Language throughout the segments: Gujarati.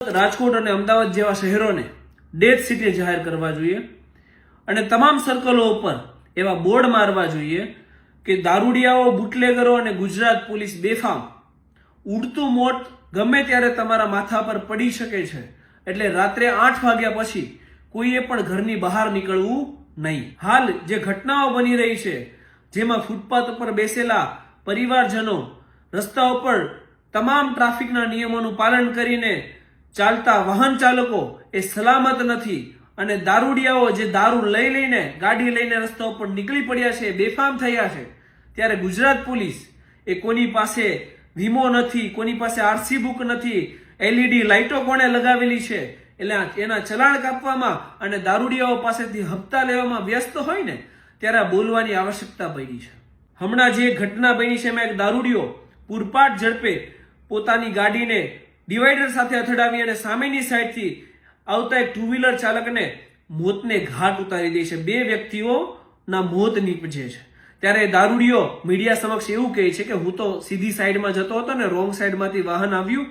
રાજકોટ અને અમદાવાદ જેવા શહેરોને ડેથ સિટી જાહેર કરવા જોઈએ અને તમામ સર્કલો ઉપર એવા બોર્ડ મારવા જોઈએ કે દારૂડિયાઓ, બુટલેગરો અને ગુજરાત પોલીસ બેફામ ઉડતું મોત ગમે ત્યારે તમારા માથા પર પડી શકે છે. એટલે રાત્રે આઠ વાગ્યા પછી કોઈએ પણ ઘરની બહાર નીકળવું નહીં. હાલ જે ઘટનાઓ બની રહી છે, જેમાં ફૂટપાથ ઉપર બેસેલા પરિવારજનો રસ્તા ઉપર તમામ ટ્રાફિકના નિયમોનું પાલન કરીને ચાલતા વાહન ચાલકો એ સલામત નથી અને દારૂડિયાઓ જે દારૂ લઈ લઈને, ગાડી લઈને રસ્તા ઉપર નીકળી પડ્યા છે, બેફામ થયા છે, ત્યારે ગુજરાત પોલીસ એ કોની પાસે વીમો નથી, કોની પાસે આરસી બુક નથી એલઈડી લાઇટો કોણે લગાવેલી છે, એટલે એના ચલાણ કાપવામાં અને દારૂડિયાઓ પાસેથી હપ્તા લેવામાં વ્યસ્ત હોય ને, ત્યારે બોલવાની આવશ્યકતા બની છે. હમણાં જે ઘટના બની છે એમાં એક દારૂડિયો પૂરપાટ ઝડપે પોતાની ગાડીને ડિવાઈડર સાથે અથડાવી અને સામેની સાઈડથી આવતા એક ટુ વ્હીલર ચાલકને મોતને ઘાટ ઉતારી દે છે. બે વ્યક્તિઓના મોત નીપજે છે. ત્યારે દારૂડિયો મીડિયા સમક્ષ એવું કહે છે કે હું તો સીધી સાઈડમાં જતો હતો ને રોંગ સાઈડમાંથી વાહન આવ્યું,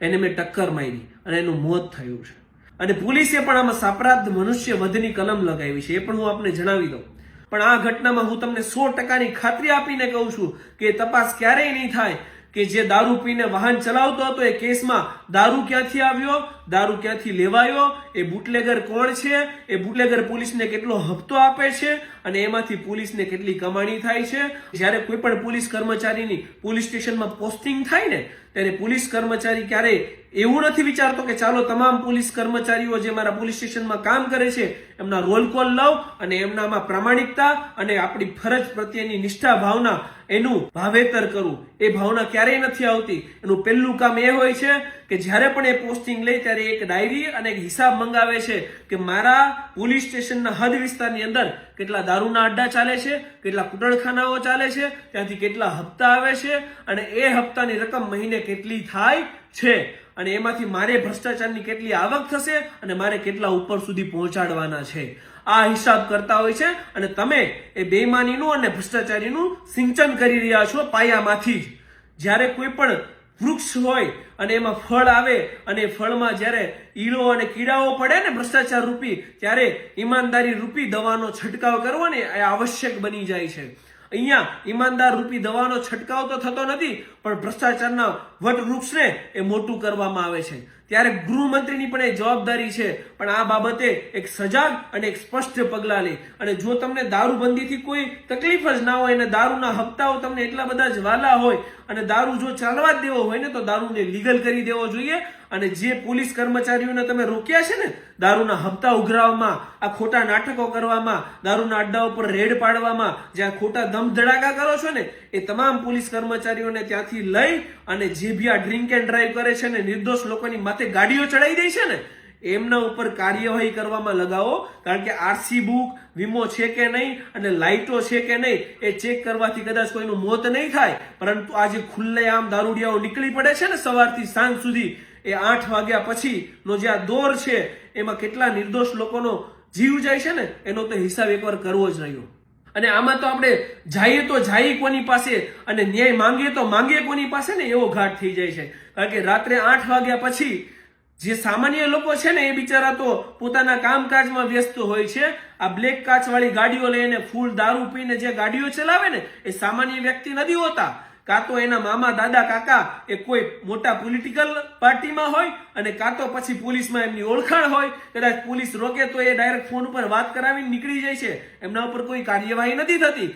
એને મેં ટક્કર મારી અને એનું મોત થયું છે. અને પોલીસે પણ આમાં સાપરાધ મનુષ્ય વધની કલમ લગાવી છે. એ પણ હું આપને જણાવી દઉં. પણ આ ઘટનામાં હું તમને સો ટકાની ખાતરી આપીને કહું છું કે તપાસ ક્યારેય નહીં થાય કે જે દારૂ પીને વાહન ચલાવતો હતો એ કેસમાં દારૂ ક્યાંથી આવ્યો? દારૂ ક્યાંથી લેવાયો? એ બુટલેગર કોણ છે? એ બુટલેગર પોલીસને કેટલો હપ્તો આપે છે? અને એમાંથી પોલીસને કેટલી કમાણી થાય છે? જ્યારે કોઈ પણ પોલીસ કર્મચારીની પોલીસ સ્ટેશનમાં પોસ્ટિંગ થાય ને, ત્યારે પોલીસ કર્મચારી ક્યારેય એવું નથી વિચારતો કે ચાલો તમામ પોલીસ કર્મચારીઓ જે મારા પોલીસ સ્ટેશનમાં કામ કરે છે, એમના રોલ કોલ લઉં અને એમનામાં પ્રામાણિકતા અને આપણી ફરજ પ્રત્યેની નિષ્ઠા ભાવના એનું ભાવેતર કરવું એ ભાવના ક્યારેય નથી આવતી. એનું પહેલું કામ એ હોય છે કે જ્યારે પણ એ પોસ્ટિંગ લે ત્યારે એક ડાયરી અને એક હિસાબ મંગાવે છે કે મારા પોલીસ સ્ટેશનના હદ વિસ્તારની અંદર કેટલા દારૂના અડ્ડા ચાલે છે, કેટલા કુટણખાનાઓ ચાલે છે, ત્યાંથી કેટલા હપ્તા આવે છે અને એ હપ્તાની રકમ મહિને કેટલી થાય છે. અને એમાંથી મારે ભ્રષ્ટાચારની કેટલી આવક થશે અને મારે કેટલા ઉપર સુધી પહોંચાડવાના છે. આ હિસાબ કરતા હોય છે અને તમે એ બેઈમાનીનું અને ભ્રષ્ટાચારીનું સિંચન કરી રહ્યા છો પાયામાંથી જ. જ્યારે કોઈ પણ વૃક્ષ હોય અને એમાં ફળ આવે અને ફળમાં જ્યારે ઈળો અને કીડાઓ પડે ને ભ્રષ્ટાચાર રૂપી, ત્યારે ઈમાનદારી રૂપી દવાનો છંટકાવ કરવો ને એ આવશ્યક બની જાય છે. અહીંયા ઈમાનદાર રૂપી દવાનો છંટકાવ તો થતો નથી, પણ ભ્રષ્ટાચારના વટ વૃક્ષને એ મોટું કરવામાં આવે છે. ત્યારે ગૃહમંત્રીની પણ એ જવાબદારી છે. પણ આ બાબતે એક સજાગ અને એક સ્પષ્ટ પગલાં લે. અને જો તમને દારૂબંધીથી કોઈ તકલીફ જ ના હોય અને દારૂના હપ્તાઓ તમને એટલા બધા જ વાલા હોય અને દારૂ જો ચાલવા જ દેવો હોય ને તો દારૂને લીગલ કરી દેવો જોઈએ. અને જે પોલીસ કર્મચારીઓને તમે રોક્યા છે ને દારૂના હપ્તા ઉઘરાવવામાં, આ ખોટા નાટકો કરવામાં, દારૂના અડ્ડા ઉપર રેડ પાડવામાં, જ્યાં ખોટા દમ ધડાકા કરો છો ને, એ તમામ પોલીસ કર્મચારીઓને ત્યાંથી લઈ અને જે બી આ ડ્રિંક એન્ડ ડ્રાઈવ કરે છે ને, નિર્દોષ લોકોની માથે ગાડીઓ ચડાવી દે છે ને, એમના ઉપર કાર્યવાહી કરવામાં લગાવો. કારણ કે આરસી બુક વીમો છે કે નહીં અને લાઇટો છે કે નહીં, એ ચેક કરવાથી કદાચ કોઈનું મોત નહીં થાય. પરંતુ આજે ખુલ્લેઆમ દારૂડિયાઓ નીકળી પડે છે ને, સવારથી સાંજ સુધી, એ આઠ વાગ્યા પછીનો જે આ દોર છે, એમાં કેટલા નિર્દોષ લોકોનો જીવ જાય છે ને, એનો તો હિસાબ એકવાર કરવો જ રહ્યો. અને આમાં તો આપણે જઈએ તો જઈએ કોની પાસે અને ન્યાય માંગીએ તો માંગીએ કોની પાસે ને, એવો ઘાટ થઈ જાય છે. કારણ કે રાત્રે આઠ વાગ્યા પછી જે સામાન્ય લોકો છે ને એ બિચારા તો પોતાના કામકાજમાં વ્યસ્ત હોય છે. આ બ્લેક કાચવાળી ગાડીઓ લઈને ફૂલ દારૂ પીને જે ગાડીઓ ચલાવે ને, એ સામાન્ય વ્યક્તિ નથી હોતા. કાં તો એના મામા, દાદા, કાકા એ કોઈ મોટા પોલિટિકલ પાર્ટીમાં હોય અને કાં તો પછી પોલીસમાં એમની ઓળખાણ હોય. કદાચ પોલીસ રોકે તો એ ડાયરેક્ટ ફોન ઉપર વાત કરાવીને નીકળી જાય છે. એમના ઉપર કોઈ કાર્યવાહી નથી થતી.